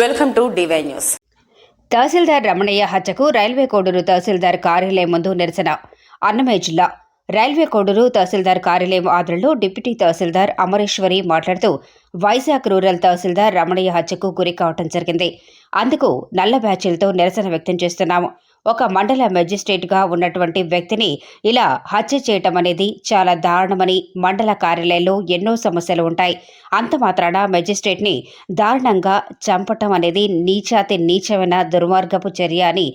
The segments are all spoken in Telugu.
Welcome to DY news. Tahsildar Ramanaiah హత్యకు రైల్వే కోడూరు తహసీల్దార్ కార్యాలయం ముందు నిరసన. అన్నమయ్య జిల్లా రైల్వే కోడూరు తహసీల్దార్ కార్యాలయం ఆధ్వర్యంలో డిప్యూటీ తహసీల్దార్ అమరేశ్వరి మాట్లాడుతూ వైజాగ్ రూరల్ తహసీల్దార్ రమణయ్య హత్యకు గురి కావటం జరిగింది. అందుకు నల్ల బ్యాచీలతో నిరసన వ్యక్తం చేస్తున్నాము. ఒక మండల మెజిస్ట్రేట్గా ఉన్నటువంటి వ్యక్తిని ఇలా హత్య చేయటం అనేది చాలా దారుణమని మండల కార్యాలయంలో ఎన్నో సమస్యలు ఉంటాయి. అంత మాత్రాన మెజిస్ట్రేట్ని దారుణంగా చంపటం అనేది నీచాతి నీచమైన దుర్మార్గపు చర్య అని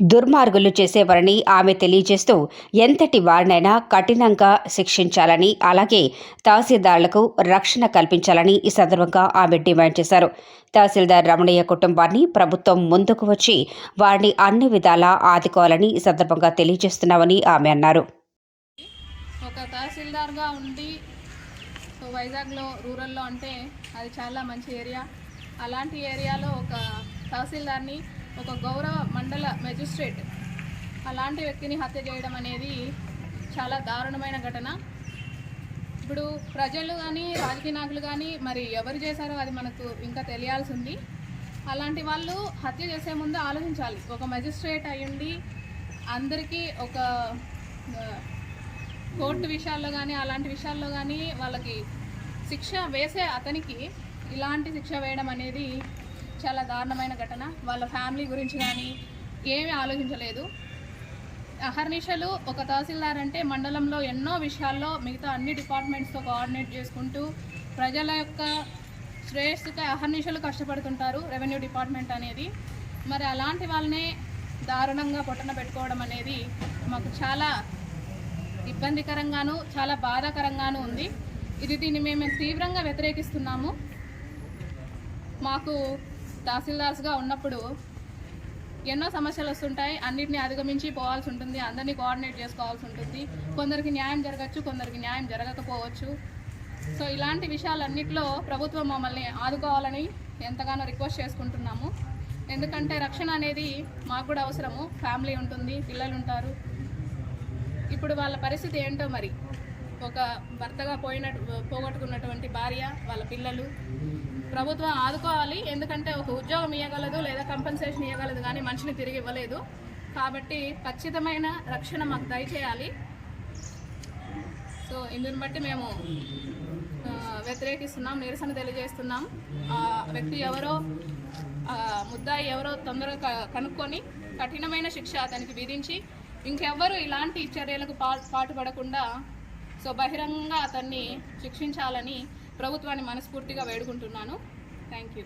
దుర్మార్గులు చేసేవారని ఆమె తెలియజేస్తూ ఎంతటి వారినైనా కఠినంగా శిక్షించాలని అలాగే తహసీల్దార్లకు రక్షణ కల్పించాలని ఈ సందర్భంగా ఆమె డిమాండ్ చేశారు. తహసీల్దార్ రమణయ్య కుటుంబాన్ని ప్రభుత్వం ముందుకు వచ్చి వారిని అన్ని విధాలా ఆదుకోవాలని ఈ సందర్భంగా తెలియజేస్తున్నామని ఆమె అన్నారు. ఒక తహసీల్దార్గా ఉండి వైజాగ్లో రూరల్లో అంటే అది చాలా మంచి ఏరియా. అలాంటి ఏరియాలో ఒక తహసీల్దార్ని ఒక గౌరవ మండల మెజిస్ట్రేట్ అలాంటి వ్యక్తిని హత్య చేయడం అనేది చాలా దారుణమైన ఘటన. ఇప్పుడు ప్రజలు కానీ రాజకీయ నాయకులు కానీ మరి ఎవరు చేశారో అది మనకు ఇంకా తెలియాల్సి ఉంది అలాంటి వాళ్ళు హత్య చేసే ముందు ఆలోచించాలి. ఒక మెజిస్ట్రేట్ అయ్యుండి అందరికీ ఒక కోర్టు విషయాల్లో కానీ అలాంటి విషయాల్లో కానీ వాళ్ళకి శిక్ష వేసే అతనికి ఇలాంటి శిక్ష వేయడం అనేది చాలా దారుణమైన ఘటన. వాళ్ళ ఫ్యామిలీ గురించి కానీ ఏమీ ఆలోచించలేదు. అహర్నిశలు ఒక తహసీల్దార్ అంటే మండలంలో ఎన్నో విషయాల్లో మిగతా అన్ని డిపార్ట్మెంట్స్తో కోఆర్డినేట్ చేసుకుంటూ ప్రజల యొక్క శ్రేయస్సుకై అహర్నిశలు కష్టపడుతుంటారు రెవెన్యూ డిపార్ట్మెంట్ అనేది. మరి అలాంటి వాళ్ళనే దారుణంగా పొట్టన పెట్టుకోవడం అనేది మాకు చాలా ఇబ్బందికరంగాను చాలా బాధాకరంగాను ఉంది. ఇది దీన్ని మేము తీవ్రంగా వ్యతిరేకిస్తున్నాము. మాకు తహసీల్దార్స్గా ఉన్నప్పుడు ఎన్నో సమస్యలు వస్తుంటాయి. అన్నింటిని అధిగమించి పోవాల్సి ఉంటుంది. అందరినీ కోఆర్డినేట్ చేసుకోవాల్సి ఉంటుంది. కొందరికి న్యాయం జరగచ్చు కొందరికి న్యాయం జరగకపోవచ్చు. సో ఇలాంటి విషయాలన్నింటిలో ప్రభుత్వం మమ్మల్ని ఆదుకోవాలని ఎంతగానో రిక్వెస్ట్ చేసుకుంటున్నాము. ఎందుకంటే రక్షణ అనేది మాకు కూడా అవసరము. ఫ్యామిలీ ఉంటుంది పిల్లలు ఉంటారు. ఇప్పుడు వాళ్ళ పరిస్థితి ఏంటో మరి? ఒక భర్తగా పోయిన పోగొట్టుకున్నటువంటి భార్య వాళ్ళ పిల్లలు ప్రభుత్వం ఆదుకోవాలి. ఎందుకంటే ఒక ఉద్యోగం ఇవ్వగలదు లేదా కంపెన్సేషన్ ఇవ్వగలదు కానీ మనిషిని తిరిగి ఇవ్వలేదు. కాబట్టి ఖచ్చితమైన రక్షణ మాకు దయచేయాలి. సో ఇందుని బట్టి మేము వ్యతిరేకిస్తున్నాం నిరసన తెలియజేస్తున్నాం. ఆ వ్యక్తి ఎవరో ముద్దాయి ఎవరో తొందరగా కనుక్కొని కఠినమైన శిక్ష అతనికి విధించి ఇంకెవ్వరు ఇలాంటి చర్యలకు పా పాటుపడకుండా సో బహిరంగంగా అతన్ని శిక్షించాలని ప్రభుత్వాన్ని మనస్ఫూర్తిగా వేడుకుంటున్నాను. Thank you